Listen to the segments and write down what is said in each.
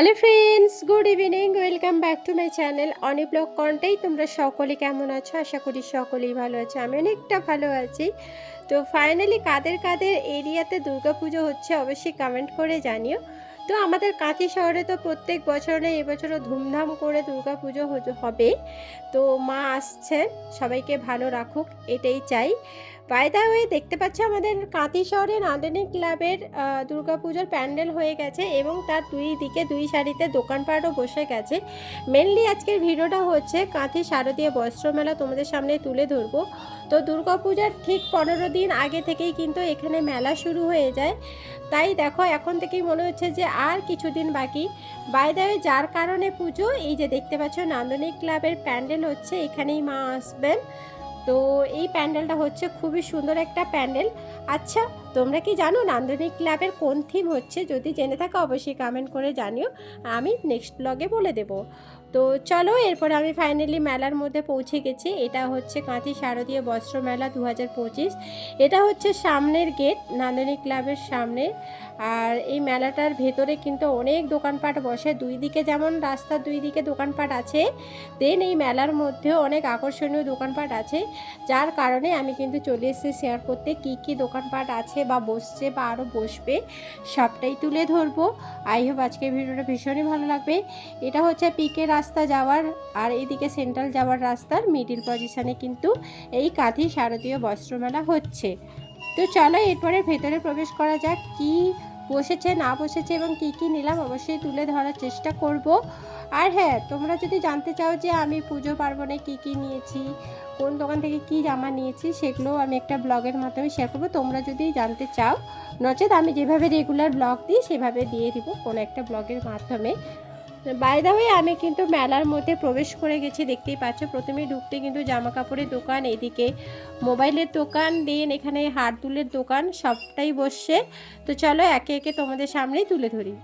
Hello friends good evening welcome back to my channel Oni blog Contai তোমরা সকলে কেমন আছো? আশা করি সকলেই ভালো আছো, আমি অনেকটা ভালো আছি। তো ফাইনালি কাদের কাদের এরিয়াতে দুর্গাপুজো হচ্ছে অবশ্যই কমেন্ট করে জানিও। তো আমাদের কাঁচি শহরে তো প্রত্যেক বছরে এবছরও ধুমধাম করে দুর্গাপুজো হবে। তো মা আসছেন সবাইকে ভালো রাখুক, এটাই চাই। বাইদা হয়ে দেখতে পাচ্ছ আমাদের কাঁথি শহরে নান্দনিক ক্লাবের দুর্গাপুজোর প্যান্ডেল হয়ে গেছে এবং তার দুই দিকে দুই সারিতে দোকানপাটও বসে গেছে। মেনলি আজকের ভিডিওটা হচ্ছে কাঁথি শারদীয় বস্ত্রমেলা তোমাদের সামনে তুলে ধরবো। তো দুর্গাপূজার ঠিক পনেরো দিন আগে থেকেই কিন্তু এখানে মেলা শুরু হয়ে যায়। তাই দেখো, এখন থেকেই মনে হচ্ছে যে আর কিছুদিন বাকি। বাইদাবে যার কারণে পুজো, এই যে দেখতে পাচ্ছ নান্দনিক ক্লাবের প্যান্ডেল হচ্ছে এখানেই মা আসবেন। তো এই প্যান্ডেলটা হচ্ছে খুবই সুন্দর একটা প্যান্ডেল। আচ্ছা তোমরা কি জানো নান্দনিক ক্লাবের কোন থিম হচ্ছে? যদি জেনে থাকো অবশ্যই কমেন্ট করে জানিও। আমি নেক্সট ব্লগে বলে দেব। তো চলো, এরপর আমি ফাইনালি মেলার মধ্যে পৌঁছে গেছি। এটা হচ্ছে কাঁথি শারদীয় বস্ত্র মেলা দু হাজার পঁচিশ। এটা হচ্ছে সামনের গেট নান্দনী ক্লাবের সামনে। আর এই মেলাটার ভেতরে কিন্তু অনেক দোকানপাট বসে। দুই দিকে যেমন রাস্তার দুই দিকে দোকানপাট আছে। দেন এই মেলার মধ্যেও অনেক আকর্ষণীয় দোকানপাট আছে। যার কারণে আমি কিন্তু চলে এসেছি শেয়ার করতে। কি কি দোকানপাট আছে? বা বসছে বা আরও বসবে, সবটাই তুলে ধরবো। আই হোপ আজকের ভিডিওটা ভীষণই ভালো লাগবে। এটা হচ্ছে পিকে রাস্তা যাওয়ার আর এদিকে সেন্ট্রাল যাওয়ার রাস্তার মিডিল পজিশানে কিন্তু এই কাঁথি শারদীয় বস্ত্রমেলা হচ্ছে। তো চলো এরপরে ভেতরে প্রবেশ করা যাক। কি বসেছে, না বসেছে এবং কী কী নিলাম অবশ্যই তুলে ধরার চেষ্টা করব। আর হ্যাঁ তোমরা যদি জানতে চাও যে আমি পুজো পার্বণে কী কী নিয়েছি, কোন দোকান থেকে কি জামা নিয়েছি, সেগুলো আমি একটা ব্লগের মাধ্যমে শেয়ার করব। তোমরা যদি জানতে চাও, নচেত আমি যেভাবে রেগুলার ব্লগ দিই, সেভাবে দিয়ে দিব কোনো একটা ব্লগের মাধ্যমে। বাই দা ওয়ে আমি কিন্তু মেলার মধ্যে প্রবেশ করে গেছি, দেখতেই পাচ্ছ। প্রথমে ঢুকতে কিন্তু জামা কাপড়ের দোকান, এদিকে মোবাইলের দোকান, দেন এখানে হাড় তুলের দোকান, সবটাই বসছে। তো চলো একে একে তোমাদের সামনেই তুলে ধরি।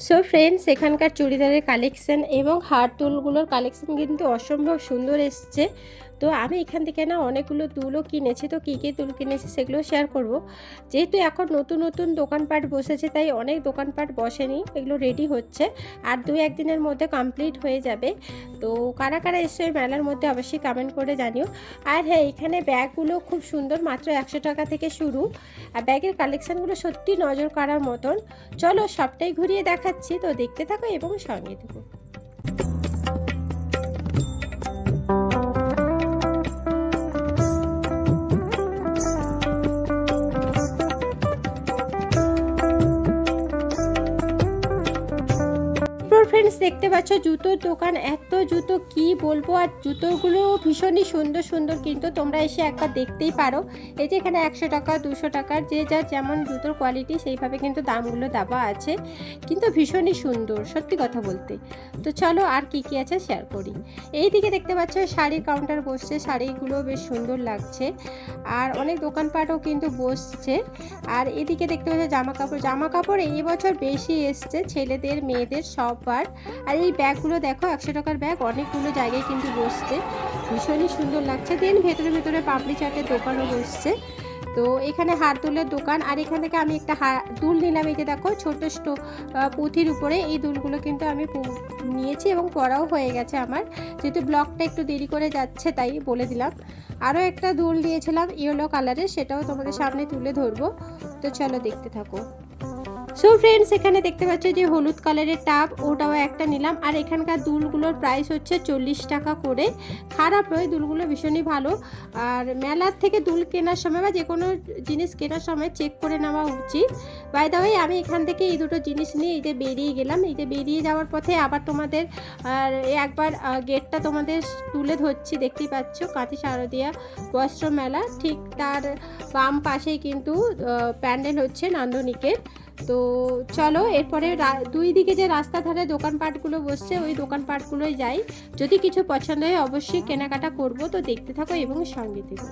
সো ফ্রেন্ডস এখানকার চুড়িদারের কালেকশন এবং হার টুলগুলোর কালেকশন কিন্তু অসম্ভব সুন্দর এসছে। তো আমি এখান থেকে না অনেকগুলো দুলও কিনেছি। তো কী কী তুল কিনেছি সেগুলো শেয়ার করব। যেহেতু এখন নতুন নতুন দোকানপাট বসেছে, তাই অনেক দোকানপাট বসেনি, এগুলো রেডি হচ্ছে। আর দু একদিনের মধ্যে কমপ্লিট হয়ে যাবে। তো কারা কারা এসে মেলার মধ্যে অবশ্যই কমেন্ট করে জানিও। আর হ্যাঁ এখানে ব্যাগগুলো খুব সুন্দর, মাত্র একশো টাকা থেকে শুরু। আর ব্যাগের কালেকশানগুলো সত্যি নজর কাড়ার মতন। চলো সবটাই ঘুরিয়ে দেখাচ্ছি। তো দেখতে থাকো এবং সঙ্গে থাকো। দেখতে পাচ্ছ জুতোর দোকান, এত জুতো, কি বলব? আর জুতোগুলো ভীষণই সুন্দর সুন্দর কিন্তু তোমরা এসে একবার দেখতেই পারো। এই যে এখানে একশো টাকা, দুশো টাকার যে যার যেমন জুতোর কোয়ালিটি সেইভাবে কিন্তু দামগুলো দেওয়া আছে। কিন্তু ভীষণই সুন্দর, সত্যি কথা বলতে। তো চলো আর কি কি আছে শেয়ার করি। এই দিকে দেখতে পাচ্ছ শাড়ির কাউন্টার বসছে, শাড়িগুলো বেশ সুন্দর লাগছে। আর অনেক দোকানপাটও কিন্তু বসছে। আর এদিকে দেখতে পাচ্ছ জামা কাপড় জামা কাপড় এই বছর বেশি এসছে, ছেলেদের, মেয়েদের সবার। আর এই ব্যাগগুলো দেখো, একশো টাকার ব্যাগ, অনেকগুলো জায়গায় কিন্তু বসছে। ভীষণই সুন্দর লাগছে। দেন ভেতরে ভেতরে পাপড়ি চাটের দোকানও বসছে। তো এখানে হাত দুলের দোকান, আর এখান থেকে আমি একটা হা- দুল নিলাম। এই যে দেখো, ছোট স্টো পুঁথির উপরে এই দুলগুলো কিন্তু আমি নিয়েছি এবং পরাও হয়ে গেছে আমার। যেহেতু ব্লকটা একটু দেরি করে যাচ্ছে, তাই বলে দিলাম। আরও একটা দুল দিয়েছিলাম ইয়েলো কালারের, সেটাও তোমাদের সামনে তুলে ধরবো। তো চলো দেখতে থাকো। সো ফ্রেন্ডস এখানে দেখতে পাচ্ছ যে হলুদ কালারের টাব, ওটাও একটা নিলাম। আর এখানকার দুলগুলোর প্রাইস হচ্ছে চল্লিশ টাকা করে। খারাপ নয়, দুলগুলো ভীষণই ভালো। আর মেলার থেকে দুল কেনার সময় বা যে কোনো জিনিস কেনার সময় চেক করে নেওয়া উচিত। বাই দা ওয়ে আমি এখান থেকে এই দুটো জিনিস নিয়ে এই যে বেরিয়ে গেলাম। এই যে বেরিয়ে যাওয়ার পথে আবার তোমাদের, আর একবার গেটটা তোমাদের তুলে ধরছি। দেখতেই পাচ্ছ কাঁথি শারদিয়া বস্ত্র মেলা। ঠিক তার বাম পাশেই কিন্তু প্যান্ডেল হচ্ছে নান্দনিকের। তো চলো, এরপরে দুই দিকে যে রাস্তা ধারে দোকানপাটগুলো বসছে, ওই দোকানপাটগুলোই যাই। যদি কিছু পছন্দ হয়, অবশ্যই কেনাকাটা করব। তো দেখতে থাকো এবং সঙ্গে থেকো।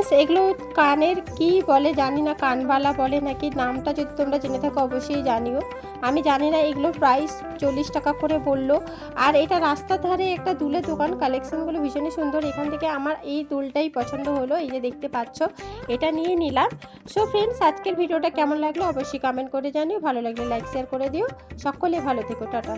ফ্রেন্ডস এগুলো কানের কি বলে জানি না, কানবালা বলে নাকি, নামটা যদি তোমরা জেনে থাকো অবশ্যই জানিও। আমি জানি না, এগুলো প্রাইস চল্লিশ টাকা করে বলল। আর এটা রাস্তার ধারে একটা দুলের দোকান কালেকশনগুলো ভীষণই সুন্দর। এখান থেকে আমার এই দুলটাই পছন্দ হলো, এই যে দেখতে পাচ্ছ, এটা নিয়ে নিলাম। সো ফ্রেন্ডস আজকের ভিডিওটা কেমন লাগল অবশ্যই কমেন্ট করে জানিও। ভালো লাগলে লাইক শেয়ার করে দিও। সকলে ভালো থেকো, টাটা।